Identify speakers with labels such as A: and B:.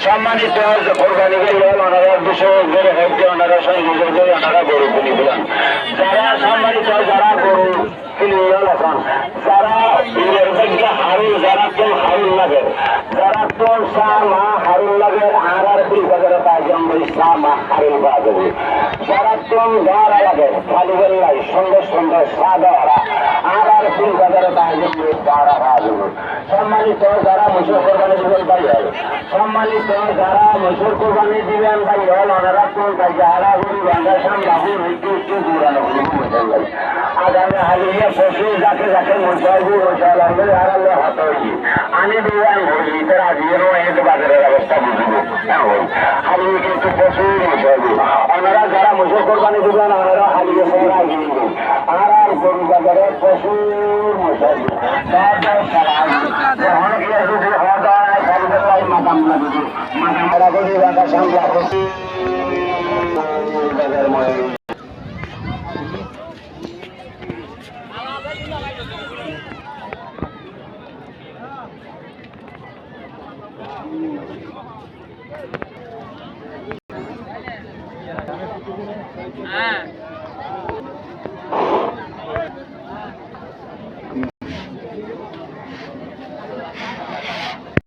A: সম্মানিত কোরবানি গেলে ওনারা দুশো করে হচ্ছে ওনারা করে ওনারা গরু কিনে দিলাম যারা সম্মানিত, যারা গরু কিনে এখন, যারা ঈদের থেকে হারুন, যারা তো হারুন লাগে, যারা তো সা মা হারুন লাগে, আর আর দুই বাজারে পাইজন ওই সা মা হারুন পাওয়া যাবে। যারা তো দরা লাগে, খালি বেল্লাই সুন্দর সুন্দর সাদা আর আর দুই বাজারে পাইজন পাওয়া যাবে সম্মানিত যারা মুসুর কোরবানি দিবেন ভাই সম্মানিত যারা মুসুর কোরবানি দিবেন ভাই হল ওনারা কোন ভাই, যারা গরি বাংলা সামলাবো হইতে একটু দূরানো আগামী হালিয়া পশু যাকে যাকে মশাইবু মশাই লাগবে আর আল্লাহ হাত হইছি আমি দিবান হইছি তার আজিয়েরও এক বাজারের অবস্থা বুঝব হালিয়ে কিন্তু পশু মশাইবু ওনারা যারা মুসুর কোরবানি দিবেন ওনারা হালিয়ে আর আর গরু বাজারে মশাইবু সালাম